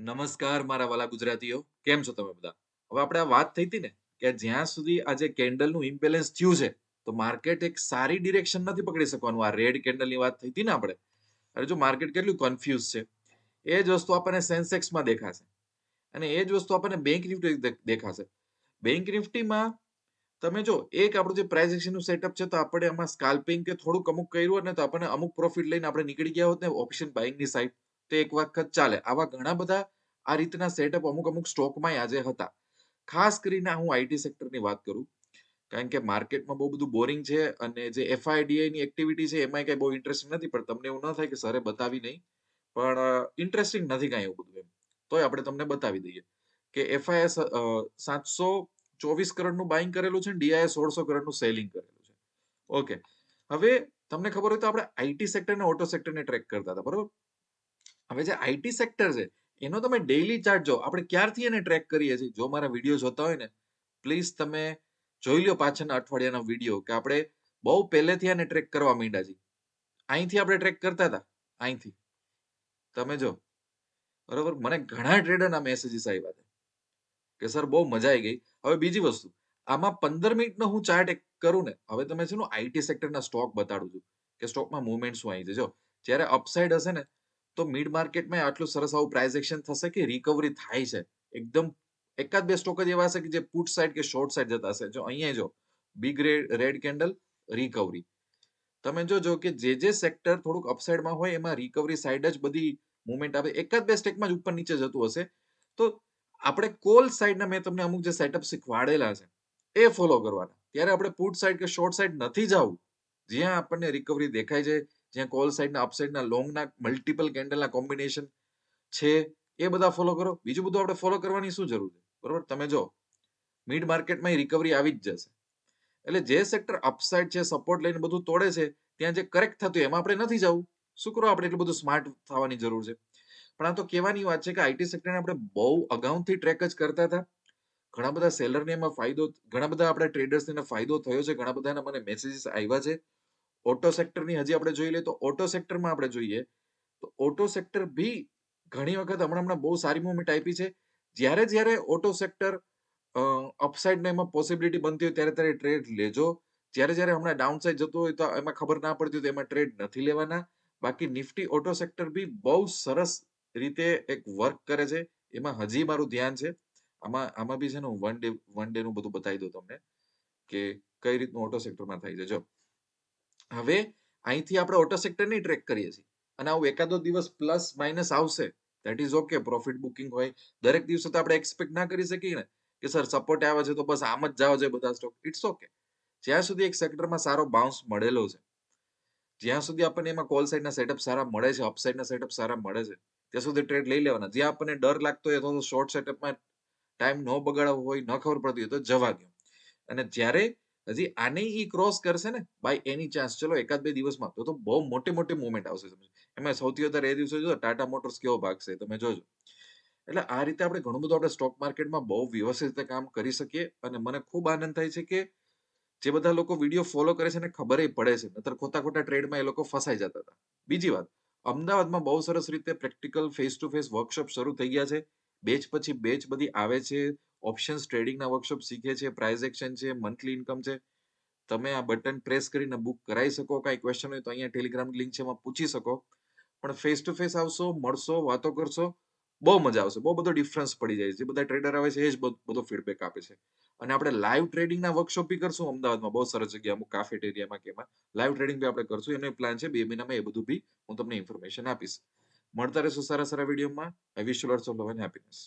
નમસ્કાર મારા વાલા ગુજરાતીઓ. કેમ છો તમે બધા? હવે આપણે આ વાત થઈ હતી ને કે જ્યાં સુધી આજે કેન્ડલનું ઇમ્બેલેન્સ થયું છે, તો માર્કેટ એક સારી ડિરેક્શન નથી પકડી શકવાનું. આ રેડ કેન્ડલની વાત થઈ હતી ને આપણે. અરે જો માર્કેટ કેટલું કન્ફ્યુઝ છે. એ જ વસ્તુ આપણને સેન્સેક્સમાં દેખાશે. અને એ જ વસ્તુ આપણને બેંક નિફ્ટી દેખાશે. બેંક નિફ્ટીમાં તમે જો, એક આપણું જે પ્રાઇસ એક્શનનું સેટઅપ છે, તો આપણે આમાં સ્કાલ્પિંગ કે થોડુંક અમુક કર્યું હોત ને, તો આપણને અમુક પ્રોફિટ લઈને આપણે નીકળી ગયા હોત ને ઓપ્શન બાઇંગની સાઈડ તો એક વખત ચાલે. આવા ઘણા બધા આ રીતના સેટઅપ અમુક અમુક સ્ટોકમાં આજે હતા. ખાસ કરીને હું આઈટી સેક્ટરની વાત કરું, કારણ કે માર્કેટમાં બહુ બધું બોરિંગ છે અને જે એફઆઈડીઆઈ ની એક્ટિવિટી છે એમાં કઈ બહુ ઇન્ટરેસ્ટિંગ નથી, પણ તમને એવું ન થાય કે સરે બતાવી નહીં. પણ ઇન્ટરેસ્ટિંગ નથી કાંઈ એવું બધું એમ. તોય આપણે તમને બતાવી દઈએ કે એફઆઈએસ સાતસો ચોવીસ કરોડનું બાઇંગ કરેલું છે ડીઆઈએ સોળસો કરોડનું સેલિંગ કરેલું છે. ઓકે હવે, તમને ખબર હોય તો આપણે આઈટી સેક્ટર અને ઓટો સેક્ટરને ટ્રેક કરતા હતા, બરોબર? હવે જે આઈટી સેક્ટર છે, એનો તમે ડેઈલી ચાર્ટ જો આપણે ક્યારથી એને ટ્રેક કરીએ છીએ? જો મારા વીડિયો જોતા હોય ને પ્લીઝ તમે જોઈ લો પાછળના અઠવાડિયાના વીડિયો કે આપણે બહુ પહેલેથી આને ટ્રેક કરવા માંડ્યા છીએ. અહીંથી આપણે ટ્રેક કરતા હતા. અહીંથી. તમે જો. બરોબર? મને ઘણા ટ્રેડરના મેસેજીસ આવ્યા છે. કે સર, બહુ મજા આવી ગઈ. હવે બીજી વસ્તુ. આમાં પંદર મિનિટનો હું ચાર્ટ કરું ને, હવે તમે છે ને આઈટી સેક્ટરના સ્ટોક બતાડું છું. કે સ્ટોકમાં મુવમેન્ટ શું આવી છે? જો, જ્યારે અપસાઇડ હશે ને તો મિડ માર્કેટમાં આટલું સરસ આવું પ્રાઇસ એક્શન થશે કે રિકવરી થાય છે? એકદમ એકાદ બે સ્ટોક જ એવા હશે કે જે પુટ સાઇડ કે શોર્ટ સાઇડ જતા હશે. જો અહીંયા જો big red red candle recovery તમે જોજો કે જે જે સેક્ટર થોડુંક અપસાઇડમાં હોય, એમાં રિકવરી સાઈડ જ બધી મુવમેન્ટ આવે એકાદ બે સ્ટેકમાં જ ઉપર નીચે જતું હશે. તો આપણે કોલ સાઈડના મેં તમને અમુક જે સેટઅપ શીખવાડેલા છે, એ ફોલો કરવાના. ત્યારે આપણે પુટ સાઈડ કે શોર્ટ સાઈડ નથી જવું. જ્યાં આપણને રિકવરી દેખાય છે જ્યાં કોલ સાઈડના અપસાઇડના લોંગના મલ્ટિપલ કેન્ડલના કોમ્બિનેશન છે, એ બધા ફોલો કરો. બીજું બધું આપણે ફોલો કરવાની શું જરૂર છે? બરોબર? તમે જો મિડ માર્કેટમાં રિકવરી આવી જ જશે. એટલે જે સેક્ટર અપસાઇડ છે સપોર્ટ લઈને બધું તોડે છે, ત્યાં જે કરેક્ટ થતું એમાં આપણે નથી જવું. શું કરો આપણે? એટલું બધું સ્માર્ટ થવાની જરૂર છે. પણ આ તો કહેવાની વાત છે કે આઈટી સેક્ટરને આપણે બહુ અગાઉથી ટ્રેક જ કરતા હતા. ઘણા બધા સેલરને એમાં ફાયદો, ઘણા બધા આપણે ટ્રેડર્સને ફાયદો થયો છે. ઘણા બધાના મને મેસેજીસ આવ્યા છે. ઓટો સેક્ટરની હજી આપણે જોઈ લઈએ તો ઓટો સેક્ટરમાં આપણે જોઈએ તો ઓટો સેક્ટર બી ઘણી વખત હમણાં હમણાં બહુ સારી મુવમેન્ટ આપી છે. જ્યારે જ્યારે ઓટો સેક્ટર અપસાઇડ એમાં પોસિબિલિટી બનતી હોય ત્યારે ત્યારે ટ્રેડ લેજો. જ્યારે જ્યારે હમણાં ડાઉન સાઈડ જતું હોય તો એમાં ખબર ના પડતી હોય તો એમાં ટ્રેડ નથી લેવાના. બાકી નિફ્ટી ઓટો સેક્ટર બી બહુ સરસ રીતે એક વર્ક કરે છે. એમાં હજી મારું ધ્યાન છે. આમાં આમાં બી છે ને હું વન ડે વન ડે નું બધું બતાવી દઉં તમને કે કઈ રીતનું ઓટો સેક્ટરમાં થાય છે. જો હવે અહીંથી આપણે ઓટો સેક્ટરની ટ્રેક કરીએ છીએ. અને આવું એકાદો દિવસ પ્લસ માઇનસ આવશે that is okay profit booking હોય. દરેક દિવસે તો આપણે એક્સપેક્ટ ના કરી શકીએ ને, કે સર સપોર્ટ આવે છે તો બસ આમ જ જાવ છે બધા સ્ટોક ઇટ્સ ઓકે જ્યાં સુધી એક સેક્ટરમાં સારો બાઉન્સ મળેલો છે, જ્યાં સુધી આપણને એમાં કોલ સાઈડના સેટઅપ સારા મળે છે અપસાઇડના સેટઅપ સારા મળે છે, ત્યાં સુધી ટ્રેડ લઈ લેવાના. જ્યાં આપણને ડર લાગતો હોય તો શોર્ટ સેટઅપમાં ટાઈમ ન બગાડવો હોય, ન ખબર પડતી હોય તો જવા દો અને જ્યારે હજી આને એ ક્રોસ કરશે ને બાય એની ચાન્સ ચલો એકાદ બે દિવસમાં, તો બહુ મોટી મોટી મુવમેન્ટ આવશે એમાં સૌથી વધારે એ દિવસે જો ટાટા મોટર્સ કેવો ભાગશે, તમે જોજો. એટલે આ રીતે આપણે ઘણું બધું આપણે સ્ટોક માર્કેટમાં બહુ વ્યવસ્થિત રીતે કામ કરી શકીએ અને મને ખૂબ આનંદ થાય છે કે જે બધા લોકો વીડિયો ફોલો કરે છે ને, ખબર પડે છે. નતર ખોટા ખોટા ટ્રેડમાં એ લોકો ફસાઈ જતા હતા. બીજી વાત, અમદાવાદમાં બહુ સરસ રીતે practical face to face workshop શરૂ થઈ ગયા છે. બેચ પછી બેચ બધી આવે છે. ઓપ્શન્સ ટ્રેડિંગના વર્કશોપ શીખે છે પ્રાઇઝ એક્શન છે મંથલી ઇન્કમ છે. તમે આ બટન પ્રેસ કરીને બુક કરાવી શકો, કાંઈ ક્વેશ્ચન હોય તો અહીંયા ટેલિગ્રામ લિંક છે, એમાં પૂછી શકો. પણ ફેસ ટુ ફેસ આવશો, મળશો, વાતો કરશો, બહુ મજા આવશે. બહુ બધો ડિફરન્સ પડી જાય છે. બધા ટ્રેડર આવે છે, એ જ બધો ફીડબેક આપે છે. અને આપણે લાઈવ ટ્રેડિંગના વર્કશોપ બી કરશું અમદાવાદમાં. બહુ સરસ જગ્યા, અમુક કાફેટેરિયામાં કે એમાં. લાઈવ ટ્રેડિંગ બી આપણે કરશું. એનો પ્લાન છે, બે મહિનામાં એ બધું બી હું તમને ઇન્ફોર્મેશન આપીશ. મળતા રહેશું સારા સારા વિડીયોમાં. I wish you lots of love and happiness